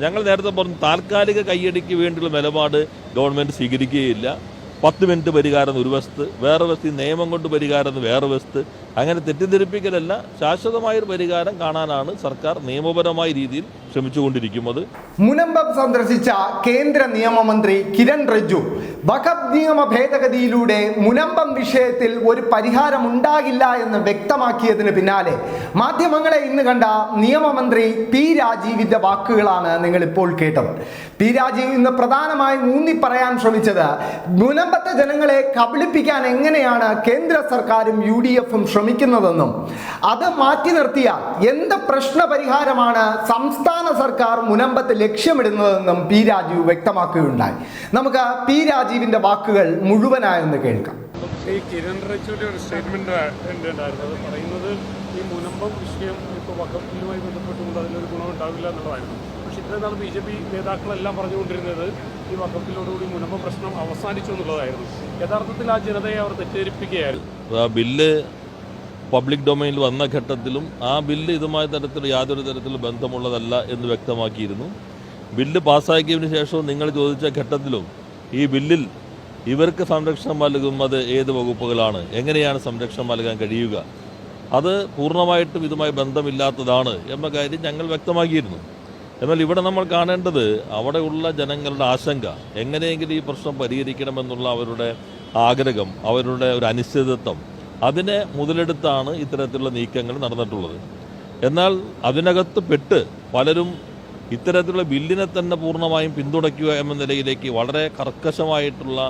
ഞങ്ങൾ നേരത്തെ പറഞ്ഞു താൽക്കാലിക കയ്യടിക്ക് വേണ്ടിയുള്ള നിലപാട് ഗവൺമെന്റ് സ്വീകരിക്കുകയില്ല. പത്ത് മിനിറ്റ് പരിഹാരം ഒരു വശത്ത് വേറെ വസ്തു നിയമം കൊണ്ട് പരിഹാരം വേറെ വശത്ത്. അങ്ങനെ തെറ്റിദ്ധരിപ്പിക്കലല്ല ശാശ്വതമായൊരു പരിഹാരം കാണാനാണ് സർക്കാർ നിയമപരമായ രീതിയിൽ ശ്രമിച്ചുകൊണ്ടിരിക്കുന്നത്. മുനമ്പം സന്ദർശിച്ച കേന്ദ്ര നിയമമന്ത്രി കിരൺ റിജ്ജു വഖഫ് നിയമ ഭേദഗതിയിലൂടെ മുനമ്പം വിഷയത്തിൽ ഒരു പരിഹാരം ഉണ്ടാകില്ല എന്ന് വ്യക്തമാക്കിയതിന് പിന്നാലെ മാധ്യമങ്ങളെ ഇന്ന് കണ്ട നിയമമന്ത്രി പി രാജീവിന്റെ വാക്കുകളാണ് നിങ്ങൾ ഇപ്പോൾ കേട്ടത്. പി രാജീവ് ഇന്ന് പ്രധാനമായി ഊന്നി പറയാൻ ശ്രമിച്ചത് മുനമ്പത്തെ ജനങ്ങളെ കബളിപ്പിക്കാൻ എങ്ങനെയാണ് കേന്ദ്ര സർക്കാരും യു ഡി എഫും ശ്രമിക്കുന്നതെന്നും അത് മാറ്റി നിർത്തിയാൽ എന്ത് പ്രശ്ന പരിഹാരമാണ് സംസ്ഥാന സർക്കാർ മുനമ്പത്ത് ലക്ഷ്യമിടുന്നതെന്നും പി രാജീവ് വ്യക്തമാക്കുകയുണ്ടായി. നമുക്ക് പി രാജീവിന്റെ വാക്കുകൾ മുഴുവനായൊന്ന് കേൾക്കാം. ഈ കിരൺ റിച്ചുവിന്റെ ഒരു സ്റ്റേറ്റ്മെന്റ് ഉണ്ടായിരുന്നു അത് പറയുന്നത് ഈ മുനമ്പം വിഷയം ഇപ്പോൾ വക്കഫിലുമായി ബന്ധപ്പെട്ടുകൊണ്ട് അതിലൊരു ഗുണം ഉണ്ടാവില്ല എന്നുള്ളതായിരുന്നു. പക്ഷെ ബി ജെ പി നേതാക്കളെല്ലാം പറഞ്ഞുകൊണ്ടിരുന്നത്. ഈ വകുപ്പിലോടുകൂടി മുനമ്പ പ്രശ്നം അവസാനിച്ചു എന്നുള്ളതായിരുന്നു. യഥാർത്ഥത്തിൽ ആ ജനതയെ അവർ തെറ്റിദ്ധരിപ്പിക്കുകയായിരുന്നു. ആ ബില്ല് പബ്ലിക് ഡൊമൈനിൽ വന്ന ഘട്ടത്തിലും ആ ബില്ല് ഇതുമായ തരത്തിൽ യാതൊരു തരത്തിലും ബന്ധമുള്ളതല്ല എന്ന് വ്യക്തമാക്കിയിരുന്നു. ബില്ല് പാസ്സാക്കിയതിനു ശേഷവും നിങ്ങൾ ചോദിച്ച ഘട്ടത്തിലും ഈ ബില്ലിൽ ഇവർക്ക് സംരക്ഷണം നൽകുന്നത് ഏത് വകുപ്പുകളാണ്? എങ്ങനെയാണ് സംരക്ഷണം നൽകാൻ കഴിയുക? അത് പൂർണമായിട്ടും ഇതുമായി ബന്ധമില്ലാത്തതാണ് എന്ന കാര്യം ഞങ്ങൾ വ്യക്തമാക്കിയിരുന്നു. എന്നാൽ ഇവിടെ നമ്മൾ കാണേണ്ടത് അവിടെയുള്ള ജനങ്ങളുടെ ആശങ്ക എങ്ങനെയെങ്കിലും ഈ പ്രശ്നം പരിഹരിക്കണമെന്നുള്ള അവരുടെ ആഗ്രഹം അവരുടെ ഒരു അനിശ്ചിതത്വം. അതിനെ മുതലെടുത്താണ് ഇത്തരത്തിലുള്ള നീക്കങ്ങൾ നടന്നിട്ടുള്ളത്. എന്നാൽ അതിനകത്ത് പെട്ട് പലരും ഇത്തരത്തിലുള്ള ബില്ലിനെ തന്നെ പൂർണമായും പിന്തുണയ്ക്കുക എന്ന നിലയിലേക്ക് വളരെ കർക്കശമായിട്ടുള്ള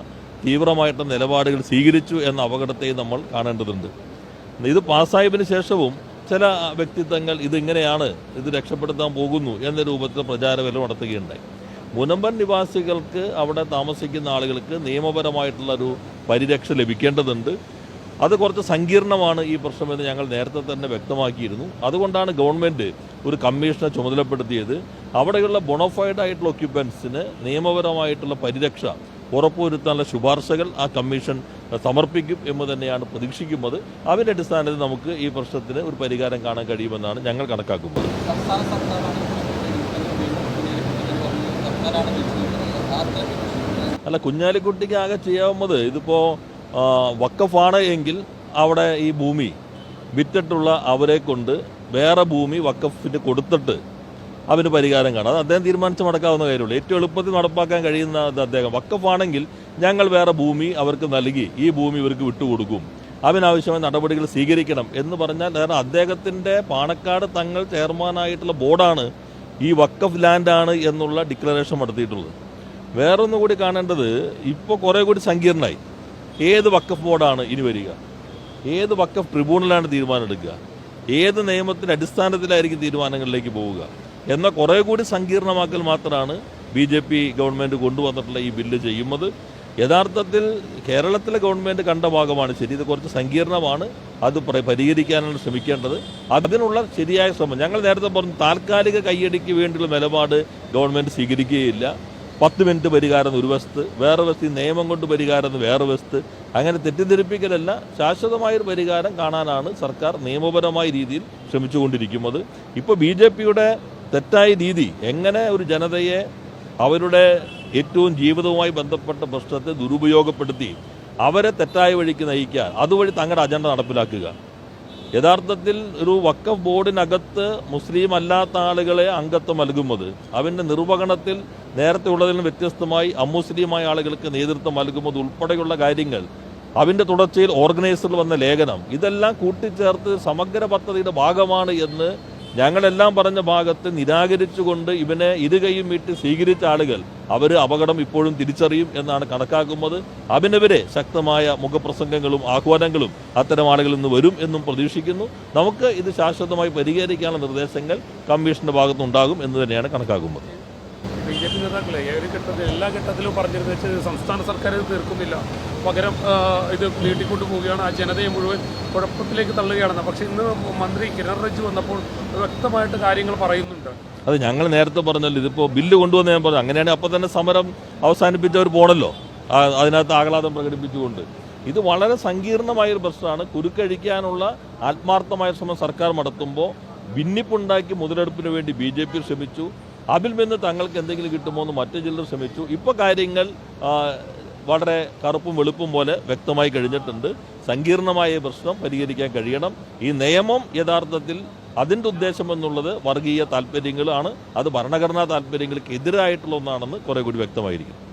തീവ്രമായിട്ടുള്ള നിലപാടുകൾ സ്വീകരിച്ചു എന്ന അപകടത്തെയും നമ്മൾ കാണേണ്ടതുണ്ട്. ഇത് പാസ്സായതിനു ശേഷവും ചില വ്യക്തിത്വങ്ങൾ ഇതിങ്ങനെയാണ് ഇത് രക്ഷപ്പെടുത്താൻ പോകുന്നു എന്ന രൂപത്തിൽ പ്രചാരവലം നടത്തുകയുണ്ടായി. മുനമ്പൻ നിവാസികൾക്ക് അവിടെ താമസിക്കുന്ന ആളുകൾക്ക് നിയമപരമായിട്ടുള്ളൊരു പരിരക്ഷ ലഭിക്കേണ്ടതുണ്ട്. അത് കുറച്ച് സങ്കീർണമാണ് ഈ പ്രശ്നമെന്ന് ഞങ്ങൾ നേരത്തെ തന്നെ വ്യക്തമാക്കിയിരുന്നു. അതുകൊണ്ടാണ് ഗവൺമെന്റ് ഒരു കമ്മീഷനെ ചുമതലപ്പെടുത്തിയത്. അവിടെയുള്ള ബൊണോഫൈഡ് ആയിട്ടുള്ള ഒക്യുപ്പൻസിന് നിയമപരമായിട്ടുള്ള പരിരക്ഷ ഉറപ്പുവരുത്താനുള്ള ശുപാർശകൾ ആ കമ്മീഷൻ സമർപ്പിക്കും എന്ന് തന്നെയാണ് പ്രതീക്ഷിക്കുന്നത്. അതിന്റെ അടിസ്ഥാനത്തിൽ നമുക്ക് ഈ പ്രശ്നത്തിന് ഒരു പരിഹാരം കാണാൻ കഴിയുമെന്നാണ് ഞങ്ങൾ കണക്കാക്കുന്നത്. അല്ല കുഞ്ഞാലിക്കുട്ടിക്ക് ആകെ ചെയ്യാവുന്നത് ഇതിപ്പോൾ വക്കഫാണ് എങ്കിൽ അവിടെ ഈ ഭൂമി വിറ്റിട്ടുള്ള അവരെ കൊണ്ട് വേറെ ഭൂമി വക്കഫിന് കൊടുത്തിട്ട് അവന് പരിഹാരം കാണാം. അത് അദ്ദേഹം തീരുമാനിച്ച് നടക്കാവുന്ന കാര്യമുള്ളൂ. ഏറ്റവും എളുപ്പത്തിൽ നടപ്പാക്കാൻ കഴിയുന്ന അദ്ദേഹം. വക്കഫാണെങ്കിൽ ഞങ്ങൾ വേറെ ഭൂമി അവർക്ക് നൽകി ഈ ഭൂമി ഇവർക്ക് വിട്ടുകൊടുക്കും. അതിനാവശ്യമായ നടപടികൾ സ്വീകരിക്കണം എന്ന് പറഞ്ഞാൽ കാരണം അദ്ദേഹത്തിന്റെ പാണക്കാട് തങ്ങൾ ചെയർമാനായിട്ടുള്ള ബോർഡാണ് ഈ വക്കഫ് ലാൻഡാണ് എന്നുള്ള ഡിക്ലറേഷൻ നടത്തിയിട്ടുള്ളത്. വേറൊന്നും കൂടി കാണേണ്ടത് ഇപ്പോൾ കുറേ കൂടി സങ്കീർണമായി. ഏത് വക്കഫ് ബോർഡാണ് ഇനി വരിക? ഏത് വക്കഫ് ട്രിബ്യൂണലാണ് തീരുമാനം എടുക്കുക? ഏത് നിയമത്തിന്റെ അടിസ്ഥാനത്തിലായിരിക്കും തീരുമാനങ്ങളിലേക്ക് പോവുക? എന്ന കുറേ കൂടി സങ്കീർണമാക്കൽ മാത്രമാണ് ബി ജെ പി ഗവൺമെന്റ് കൊണ്ടുവന്നിട്ടുള്ള ഈ ബില്ല് ചെയ്യുന്നത്. യഥാർത്ഥത്തിൽ കേരളത്തിലെ ഗവൺമെന്റ് കണ്ട ഭാഗമാണ് ശരി ഇത് കുറച്ച് സങ്കീർണമാണ് അത് പ്ര- പരിഹരിക്കാനാണ് ശ്രമിക്കേണ്ടത്. അതിനുള്ള ശരിയായ ശ്രമം ഞങ്ങൾ നേരത്തെ പറഞ്ഞു താൽക്കാലിക കയ്യടിക്ക് വേണ്ടിയുള്ള നിലപാട് ഗവൺമെന്റ് സ്വീകരിക്കുകയില്ല. പത്ത് മിനിറ്റ് പരിഹാരം ഒരു വശത്ത് വേറെ വസ്തു നിയമം കൊണ്ട് പരിഹാരം വേറെ വശത്ത് അങ്ങനെ തെറ്റിദ്ധരിപ്പിക്കലല്ല ശാശ്വതമായൊരു പരിഹാരം കാണാനാണ് സർക്കാർ നിയമപരമായ രീതിയിൽ ശ്രമിച്ചുകൊണ്ടിരിക്കുന്നത്. ഇപ്പോൾ ബി ജെ പിയുടെ തെറ്റായ രീതി എങ്ങനെ ഒരു ജനതയെ അവരുടെ ഏറ്റവും ജീവിതവുമായി ബന്ധപ്പെട്ട പ്രശ്നത്തെ ദുരുപയോഗപ്പെടുത്തി അവരെ തെറ്റായ വഴിക്ക് നയിക്കുക അതുവഴി തങ്ങളുടെ അജണ്ട നടപ്പിലാക്കുക. യഥാർത്ഥത്തിൽ ഒരു വക്കഫ് ബോർഡിനകത്ത് മുസ്ലിം അല്ലാത്ത ആളുകളെ അംഗത്വം നൽകുന്നത് അവന്റെ നിർവഹണത്തിൽ നേരത്തെ ഉള്ളതിൽ നിന്ന് വ്യത്യസ്തമായി അമുസ്ലിമായ ആളുകൾക്ക് നേതൃത്വം നൽകുന്നത് ഉൾപ്പെടെയുള്ള കാര്യങ്ങൾ അതിന്റെ തുടർച്ചയിൽ ഓർഗനൈസറിൽ വന്ന ലേഖനം ഇതെല്ലാം കൂട്ടിച്ചേർത്ത് സമഗ്ര പദ്ധതിയുടെ ഭാഗമാണ് എന്ന് ഞങ്ങളെല്ലാം പറഞ്ഞ ഭാഗത്ത് നിരാകരിച്ചുകൊണ്ട് ഇവനെ ഇരുകയും വിട്ട് സ്വീകരിച്ച ആളുകൾ അവർ അപകടം ഇപ്പോഴും തിരിച്ചറിയും എന്നാണ് കണക്കാക്കുന്നത്. അതിനെതിരെ ശക്തമായ മുഖപ്രസംഗങ്ങളും ആഹ്വാനങ്ങളും അത്തരം ആളുകളിൽ നിന്ന് വരും എന്നും പ്രതീക്ഷിക്കുന്നു. നമുക്ക് ഇത് ശാശ്വതമായി പരിഹരിക്കാനുള്ള നിർദ്ദേശങ്ങൾ കമ്മീഷന്റെ ഭാഗത്തുനിന്നുണ്ടാകും എന്ന് തന്നെയാണ് കണക്കാക്കുന്നത്. ബി ജെ പി നേതാക്കളെ ഏത് ഘട്ടത്തിൽ എല്ലാ ഘട്ടത്തിലും പറഞ്ഞിരുന്നത് വെച്ചാൽ സംസ്ഥാന സർക്കാർ ഇത് തീർക്കുന്നില്ല. പകരം ഇത് നീട്ടിക്കൊണ്ടു പോവുകയാണ്. ആ ജനതയെ മുഴുവൻ കുഴപ്പത്തിലേക്ക് തള്ളുകയാണെന്ന്. പക്ഷേ ഇന്ന് മന്ത്രി കിരൺ റിജ്ജു വന്നപ്പോൾ വ്യക്തമായിട്ട് കാര്യങ്ങൾ പറയുന്നുണ്ട്. അത് ഞങ്ങൾ നേരത്തെ പറഞ്ഞല്ലോ ഇതിപ്പോൾ ബില്ല് കൊണ്ടുവന്ന് ഞാൻ പറഞ്ഞു. അങ്ങനെയാണെങ്കിൽ അപ്പോൾ തന്നെ സമരം അവസാനിപ്പിച്ചവർ പോണല്ലോ. അതിനകത്ത് ആഹ്ലാദം പ്രകടിപ്പിച്ചുകൊണ്ട്. ഇത് വളരെ സങ്കീർണമായൊരു പ്രശ്നമാണ്. കുരുക്കഴിക്കാനുള്ള ആത്മാർത്ഥമായ ശ്രമം സർക്കാർ നടത്തുമ്പോൾ ഭിന്നിപ്പുണ്ടാക്കി മുതലെടുപ്പിന് വേണ്ടി ബി ജെ പി ശ്രമിച്ചു. അതിൽ നിന്ന് തങ്ങൾക്ക് എന്തെങ്കിലും കിട്ടുമോ എന്ന് മറ്റു ചിലർ ശ്രമിച്ചു. ഇപ്പോൾ കാര്യങ്ങൾ വളരെ കറുപ്പും വെളുപ്പും പോലെ വ്യക്തമായി കഴിഞ്ഞിട്ടുണ്ട്. സങ്കീർണമായ പ്രശ്നം പരിഹരിക്കാൻ കഴിയണം. ഈ നിയമം യഥാർത്ഥത്തിൽ അതിന്റെ ഉദ്ദേശം എന്നുള്ളത് വർഗീയ താല്പര്യങ്ങളാണ്. അത് ഭരണഘടനാ താല്പര്യങ്ങൾക്ക് എതിരായിട്ടുള്ള ഒന്നാണെന്ന് കുറെ കൂടി വ്യക്തമായിരിക്കും.